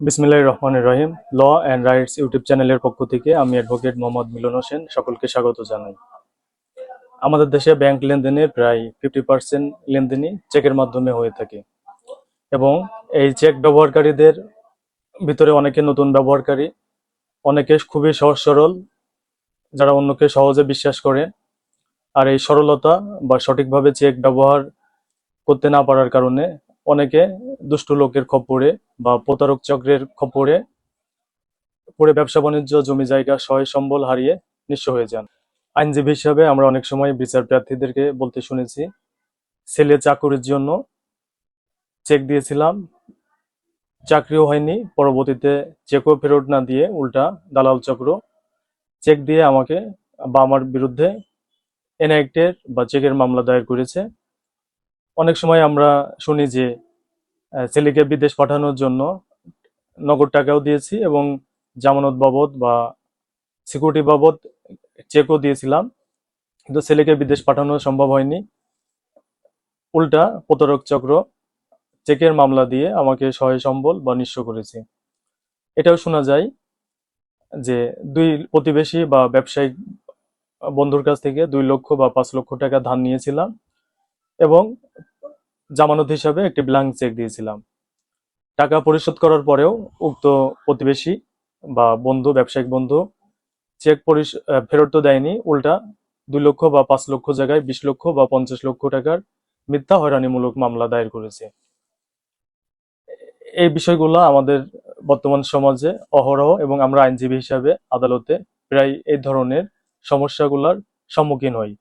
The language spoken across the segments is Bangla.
বিসমিল্লাহির রহমানির রহিম। ল অ্যান্ড রাইটস ইউটিউব চ্যানেলের পক্ষ থেকে আমি অ্যাডভোকেট মোহাম্মদ মিলন হোসেন, সকলকে স্বাগত জানাই। আমাদের দেশে ব্যাংক লেনদেনের প্রায় ফিফটি পার্সেন্ট লেনদেনই চেকের মাধ্যমে হয়ে থাকে। এবং এই চেক ব্যবহারকারীদের ভিতরে অনেকে নতুন ব্যবহারকারী, অনেকে খুবই সহজ সরল, যারা অন্যকে সহজে বিশ্বাস করে। আর এই সরলতা বা সঠিকভাবে চেক ব্যবহার করতে না পারার কারণে অনেকে দুষ্ট লোকের খপ্পরে বা প্রতারক চক্রের খপরে পড়ে ব্যবসা বাণিজ্য, জমি জায়গা সয় সম্বল হারিয়ে নিঃস্ব হয়ে যান। আইনজীবী হিসাবে আমরা অনেক সময় বিচার প্রার্থীদেরকে বলতে শুনেছি, ছেলে চাকুরির জন্য চেক দিয়েছিলাম, চাকরিও হয়নি, পরবর্তীতে চেকও ফেরত না দিয়ে উল্টা দালাল চক্র চেক দিয়ে আমাকে বা আমার বিরুদ্ধে এনআইটের বা চেকের মামলা দায়ের করেছে। অনেক সময় আমরা শুনি যে ছেলেকে বিদেশ পাঠানোর জন্য নগদ টাকাও দিয়েছি এবং জামানত বাবদ বা সিকিউরিটি বাবদ চেকও দিয়েছিলাম। কিন্তু ছেলেকে বিদেশ পাঠানো সম্ভব হয়নি। উল্টা প্রতারক চক্র চেকের মামলা দিয়ে আমাকে সহায় সম্বল বা নিঃস্ব করেছে। এটাও শোনা যায় যে দুই প্রতিবেশী বা ব্যবসায়িক বন্ধুর কাছ থেকে দুই লক্ষ বা পাঁচ লক্ষ টাকা ধার নিয়েছিলাম এবং জামানত হিসাবে একটি ব্ল্যাঙ্ক চেক দিয়েছিলাম। টাকা পরিশোধ করার পরেও উক্ত প্রতিবেশী বা বন্ধু, ব্যবসায়িক বন্ধু চেক ফেরত তো দেয়নি, উল্টা দুই লক্ষ বা পাঁচ লক্ষ জায়গায় বিশ লক্ষ বা পঞ্চাশ লক্ষ টাকার মিথ্যা হয়রানিমূলক মামলা দায়ের করেছে। এই বিষয়গুলো আমাদের বর্তমান সমাজে অহরহ এবং আমরা আইনজীবী হিসাবে আদালতে প্রায় এই ধরনের সমস্যাগুলোর সম্মুখীন হই।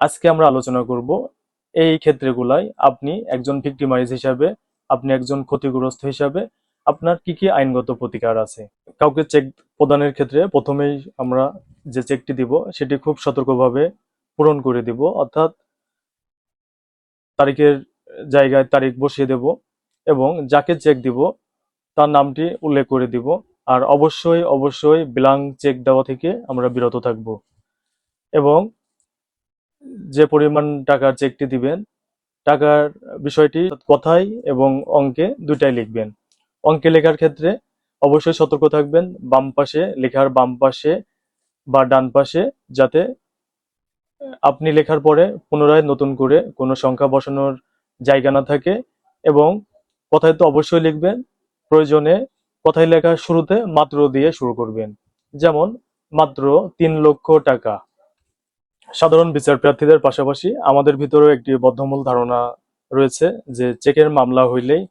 আজকে আমরা আলোচনা করব এই ক্ষেত্রেগুলাই আপনি একজন ভিক্টিমাইজ হিসাবে, আপনি একজন ক্ষতিগ্রস্ত হিসাবে আপনার কি কি আইনগত প্রতিকার আছে? কাউকে চেক প্রদানের ক্ষেত্রে প্রথমেই আমরা যে চেকটি দিব, সেটি খুব সতর্কভাবে পূরণ করে দিব, অর্থাৎ তারিখের জায়গায় তারিখ বসিয়ে দেব এবং যাকে চেক দিব, তার নামটি উল্লেখ করে দিব। আর অবশ্যই অবশ্যই ব্ল্যাঙ্ক চেক দেওয়া থেকে আমরা বিরত থাকব। এবং যে পরিমাণ টাকার চেকটি দিবেন, টাকার বিষয়টি কথায় এবং অঙ্কে দুটাই লিখবেন। অঙ্কে লেখার ক্ষেত্রে অবশ্যই সতর্ক থাকবেন, বাম পাশে, লেখার বাম পাশে বা ডান পাশে, যাতে আপনি লেখার পরে পুনরায় নতুন করে কোনো সংখ্যা বসানোর জায়গা না থাকে এবং কথায় তো অবশ্যই লিখবেন, প্রয়োজনে কথায় লেখার শুরুতে মাত্র দিয়ে শুরু করবেন। যেমন, মাত্র তিন লক্ষ টাকা। সাধারণ বিচার প্রার্থীদের পাশাপাশি আমাদের ভিতরেও একটি বদ্ধমূল ধারণা রয়েছে যে চেকের মামলা হইলেই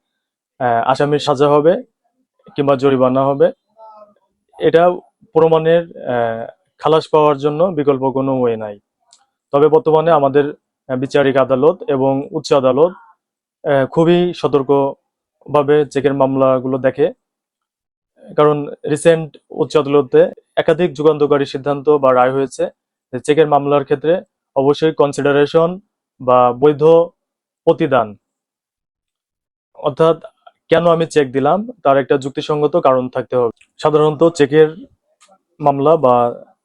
আসামির সাজা হবে কিংবা জরিমানা হবে। এটা প্রমাণের খালাস পাওয়ার জন্য বিকল্প কোনো ওয়ে নাই। তবে বর্তমানে আমাদের বিচারিক আদালত এবং উচ্চ আদালত খুবই সতর্কভাবে চেকের মামলাগুলো দেখে। কারণ রিসেন্ট উচ্চ আদালতে একাধিক যুগান্তকারী সিদ্ধান্ত বা রায় হয়েছে। চেকের মামলার ক্ষেত্রে অবশ্যই কনসিডারেশন বা বৈধ প্রতিদান। অর্থাৎ কেন আমি চেক দিলাম? তার একটা যুক্তিসঙ্গত কারণ থাকতে হবে। সাধারণত চেকের মামলা বা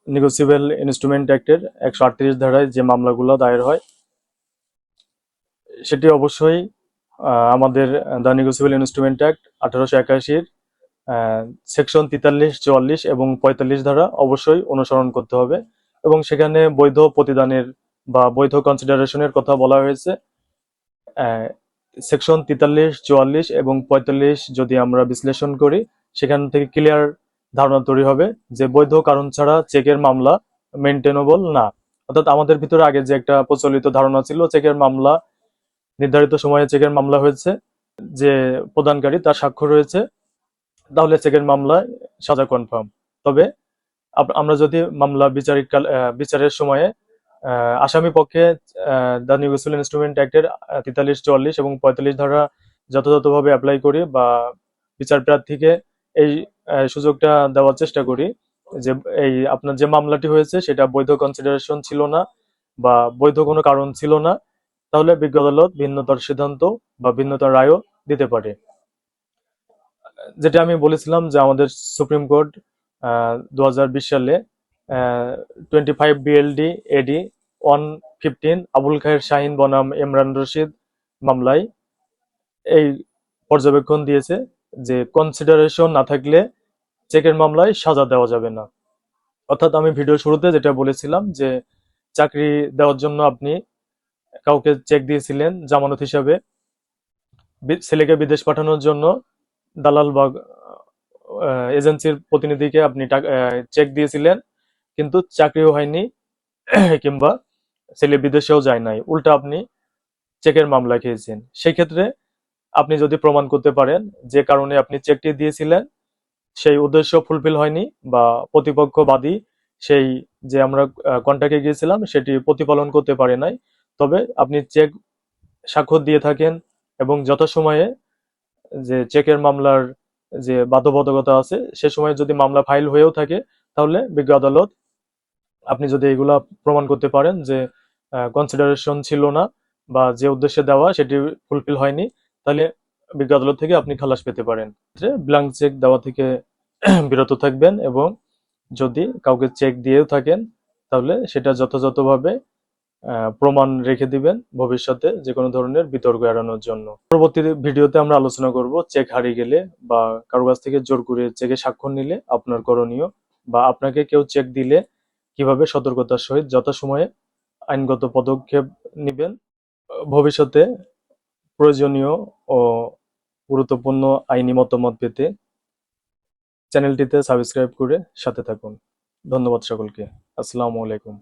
নেগোসিয়েবল ইনস্ট্রুমেন্ট অ্যাক্টের একশো আটত্রিশ ধারায় যে মামলাগুলো দায়ের হয়, সেটি অবশ্যই আমাদের দ্য নেগোসিয়েবল ইনস্ট্রুমেন্ট অ্যাক্ট আঠারোশো একাশির সেকশন তেতাল্লিশ, চুয়াল্লিশ এবং পঁয়তাল্লিশ ধারা অবশ্যই অনুসরণ করতে হবে। এবং সেখানে বৈধ প্রতিদানের বা বৈধ কনসিডারেশনের কথা বলা হয়েছে। সেকশন তেতাল্লিশ, চুয়াল্লিশ এবং পঁয়তাল্লিশ যদি আমরা বিশ্লেষণ করি, সেখান থেকে ক্লিয়ার ধারণা তৈরি হবে যে বৈধ কারণ ছাড়া চেকের মামলা মেনটেনেবল না। অর্থাৎ আমাদের ভিতরে আগে যে একটা প্রচলিত ধারণা ছিল চেকের মামলা, নির্ধারিত সময়ে চেকের মামলা হয়েছে, যে প্রদানকারী তার স্বাক্ষর রয়েছে, তাহলে চেকের মামলায় সাজা কনফার্ম তবে আমরা যদি মামলা বিচারিক বিচারের সময়ে আসামি পক্ষে দ্য নিউজিল্যান্ড ইনস্ট্রুমেন্ট অ্যাক্টের তেতাল্লিশ, চুয়াল্লিশ এবং পঁয়তাল্লিশ ধারা যথাযথভাবে অ্যাপ্লাই করি বা বিচার প্রার্থীকে এই সুযোগটা দেওয়ার চেষ্টা করি যে এই আপনার যে মামলাটি হয়েছে সেটা বৈধ কনসিডারেশন ছিল না বা বৈধ কোনো কারণ ছিল না, তাহলে বিজ্ঞ আদালত ভিন্নতর সিদ্ধান্ত বা ভিন্নতার রায়ও দিতে পারে। যেটা আমি বলেছিলাম যে আমাদের সুপ্রিম কোর্ট দু হাজার বিশ সালে twenty five BLD AD one fifteen Abul Khayer Shahin বনাম ইমরান রশিদ মামলায় এই পর্যবেক্ষণ দিয়েছে যে কনসিডারেশন না থাকলে চেকের মামলায় সাজা দেওয়া যাবে না। অর্থাৎ আমি ভিডিও শুরুতে যেটা বলেছিলাম যে চাকরি দেওয়ার জন্য আপনি কাউকে চেক দিয়েছিলেন জামানত হিসাবে ছেলেকে বিদেশ পাঠানোর জন্য দালাল বা এজেন্সির প্রতিনিধিকে আপনি চেক দিয়েছিলেন, কিন্তু চাকরিও হয়নি, কিংবা ছেলে বিদেশেও যায় নাই। উল্টা আপনি চেকের মামলা খেয়েছেন। সেই ক্ষেত্রে আপনি যদি প্রমাণ করতে পারেন, যে কারণে আপনি চেকটি দিয়েছিলেন, সেই উদ্দেশ্য ফুলফিল হয়নি, বা প্রতিপক্ষ বাদী সেই যে আমরা কন্ট্যাক্টে গিয়েছিলাম, সেটি প্রতিপালন করতে পারে নাই। তবে আপনি চেক স্বাক্ষর দিয়ে থাকেন এবং যথাসময়ে যে চেকের মামলার যে বাধ্যবাধকতা আছে, সে সময় যদি মামলা ফাইল হয়েও থাকে, তাহলে বিজ্ঞ আদালত আপনি যদি এগুলা প্রমাণ করতে পারেন যে কনসিডারেশন ছিল না বা যে উদ্দেশ্যে দেওয়া সেটি ফুলফিল হয়নি, তাহলে বিজ্ঞ আদালত থেকে আপনি খালাস পেতে পারেন। ব্ল্যাঙ্ক চেক দেওয়া থেকে বিরত থাকবেন এবং যদি কাউকে চেক দিয়েও থাকেন, তাহলে সেটা যথাযথভাবে প্রমাণ রেখে দিবেন ভবিষ্যতে যে কোনো ধরনের বিতর্ক এড়ানোর জন্য। পরবর্তী ভিডিওতে আমরা আলোচনা করব চেক হারিয়ে গেলে বা কারও কাছ থেকে জোর করে চেকে স্বাক্ষর নিলে আপনার করণীয় বা আপনাকে কেউ চেক দিলে কীভাবে সতর্কতার সহিত যথাসময়ে আইনগত পদক্ষেপ নেবেন। ভবিষ্যতে প্রয়োজনীয় ও গুরুত্বপূর্ণ আইনি মতামত পেতে চ্যানেলটিতে সাবস্ক্রাইব করে সাথে থাকুন। ধন্যবাদ সকলকে। আসসালামু আলাইকুম।